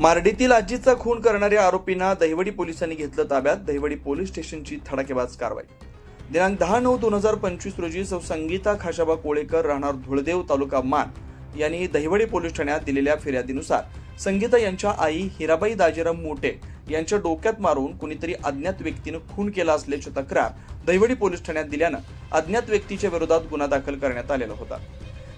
मारडीतील आजीचा खून करणाऱ्या आरोपींना दहिवडी पोलिसांनी घेतलं ताब्यात. दहिवडी पोलीस स्टेशनची धडाकेबाज कारवाई. दिनांक दहा नऊ दोन हजार पंचवीस रोजी सौ संगीता खाशाबा कोळेकर राहणार धुळदेव तालुका मान यांनी दहिवडी पोलीस ठाण्यात दिलेल्या फिर्यादीनुसार संगीता यांच्या आई हिराबाई दाजीराम मोटे यांच्या डोक्यात मारून कुणीतरी अज्ञात व्यक्तीनं खून केला असल्याची तक्रार दहिवडी पोलीस ठाण्यात दिल्यानं अज्ञात व्यक्तीच्या विरोधात गुन्हा दाखल करण्यात आलेला होता.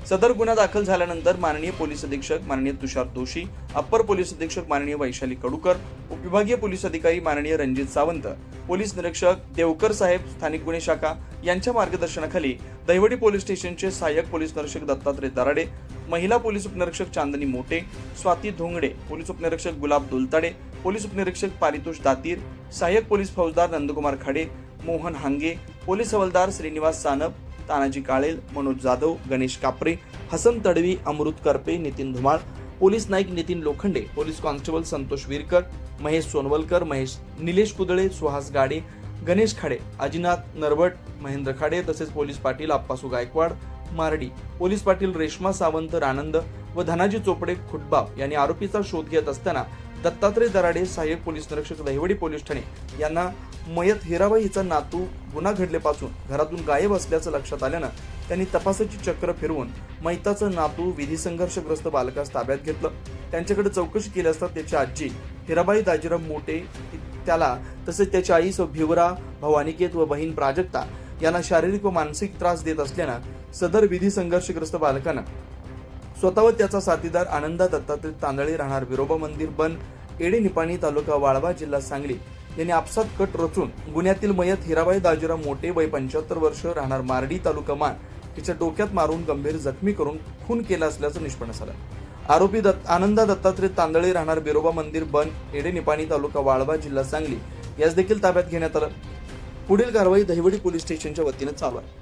सदर गुन्हा दाखल झाल्यानंतर माननीय पोलीस अधीक्षक माननीय तुषार दोषी अप्पर पोलीस अधीक्षक माननीय वैशाली कडूकर उपविभागीय पोलीस अधिकारी माननीय रणजित सावंत पोलीस निरीक्षक देवकर साहेब स्थानिक गुन्हे शाखा यांच्या मार्गदर्शनाखाली दहिवडी पोलीस स्टेशनचे सहाय्यक पोलीस निरीक्षक दत्तात्रय दराडे महिला पोलीस उपनिरीक्षक चांदनी मोटे स्वाती धोंगडे पोलीस उपनिरीक्षक गुलाब दुलताडे पोलीस उपनिरीक्षक पारितोष दातीर सहाय्यक पोलीस फौजदार नंदकुमार खाडे मोहन हांगे पोलीस हवालदार Shrinivas Sanap Tanaji Kalel Manoj Jadhav Ganesh Kapre Hasan Tadvi Amrut Karpe Nitin Dhumal police Naik Nitin Lokhande police constable Santosh Virkar Mahesh Sonawalkar Mahesh Nilesh Kudale Suhas Gade Ganesh Khade Ajinath Narwat Mahendra Khade तसेच police Patil Appasu Gaikwad Mardi police Patil Reshma Sawant रानंद व धनाजी चोपडे खुटबाब यांनी आरोपीचा शोध घेत असताना दत्तात्रय दराडे सहाय्यक police निरीक्षक दहिवडी पोलीस ठाणे यांना मयत हिराबाई हिचा नातू गुन्हा घडल्यापासून घरातून गायब असल्याचं लक्षात आल्यानं त्यांनी तपासाची चक्र फिरवून मैताचं नातू विधी संघर्षग्रस्त बालकास ताब्यात घेतलं. त्यांच्याकडे चौकशी केली असता त्याची आजी हिराबाई दाजीराव मोटे त्याला तसेच त्याची आई सौ भिवरा भवानिकेत व बहीण प्राजक्ता यांना शारीरिक व मानसिक त्रास देत असल्यानं सदर विधी संघर्षग्रस्त बालकानं स्वतः व त्याचा साथीदार आनंदा दत्तात्रय तांदळे राहणार. विरोबा मंदिर बन एडे निपाणी तालुका वाळवा जिल्हा सांगली. यांनी आपसात कट रचून गुन्ह्यातील मयत हिराबाई दाजीराव मोठे वय पंच्याहत्तर वर्ष राहणार मारडी तालुका मान. तिच्या डोक्यात मारून गंभीर जखमी करून खून केला असल्याचं निष्पन्न झालं. आरोपी दत्त आनंदा दत्तात्रय तांदळे राहणार बिरोबा मंदिर बन एडे निपाणी तालुका वाळवा जिल्हा सांगली. यास देखील ताब्यात घेण्यात आलं. पुढील कारवाई दहिवडी पोलीस स्टेशनच्या वतीनं चालू आहे.